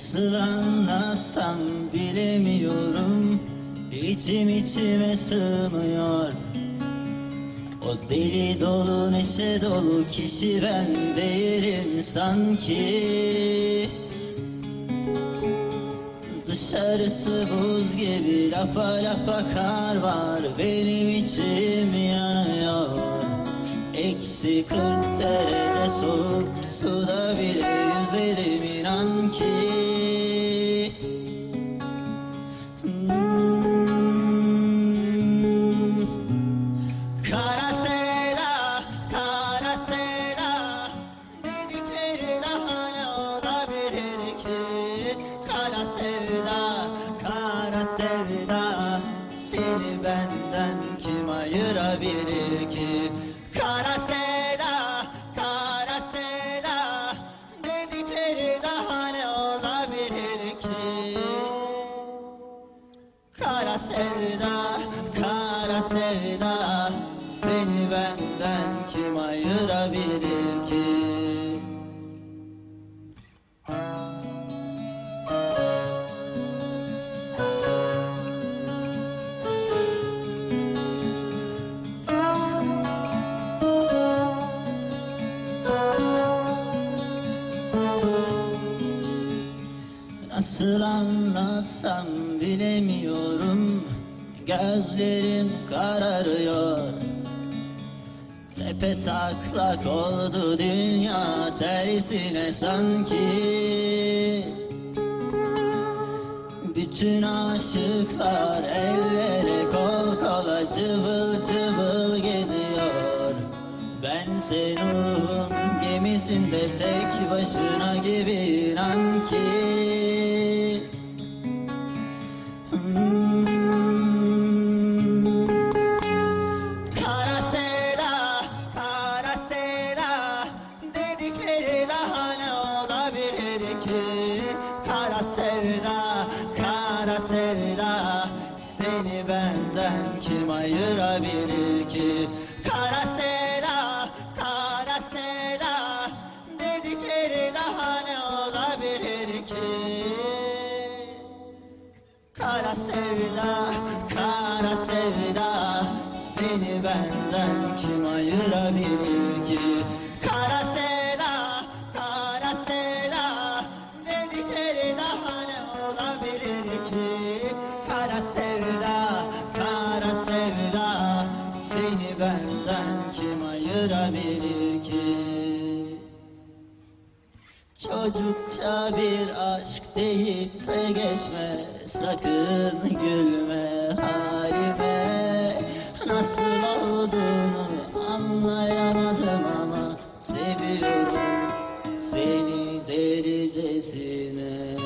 Nasıl anlatsam bilemiyorum. İçim içime sığmıyor. O deli dolu neşe dolu kişi ben değilim sanki. Dışarısı buz gibi lapa lapa kar var. Benim içim yanıyor. Eksi kırk derece soğuk suda bile yüzerim inan ki. Sevda Seni benden kim ayırabilir ki Kara sevda, kara sevda Dedikleri daha ne olabilir ki Kara sevda, kara sevda Seni benden kim ayırabilir ki? Nasıl anlatsam bilemiyorum. Gözlerim kararıyor. Tepe taklak oldu dünya tersine sanki. Bütün aşıklar el ele kol kola cıvıl cıvıl geziyor. Bense ruhum gemisinde tek başına gibi inan ki. Hmm. Kara Dedikleri daha ne olabilir ki? Kara sevda Seni benden kim ayırabilir ki Kara sevda, kara sevda Seni benden kim ayırabilir ki? Kara sevda, kara sevda Dedikleri daha ne olabilir ki? Kara sevda, kara sevda Seni benden kim ayırabilir ki? Çocukça bir aşk deyip de geçme. Sakın gülme halime. Nasıl olduğunu anlayamadım ama Seviyorum seni delicesine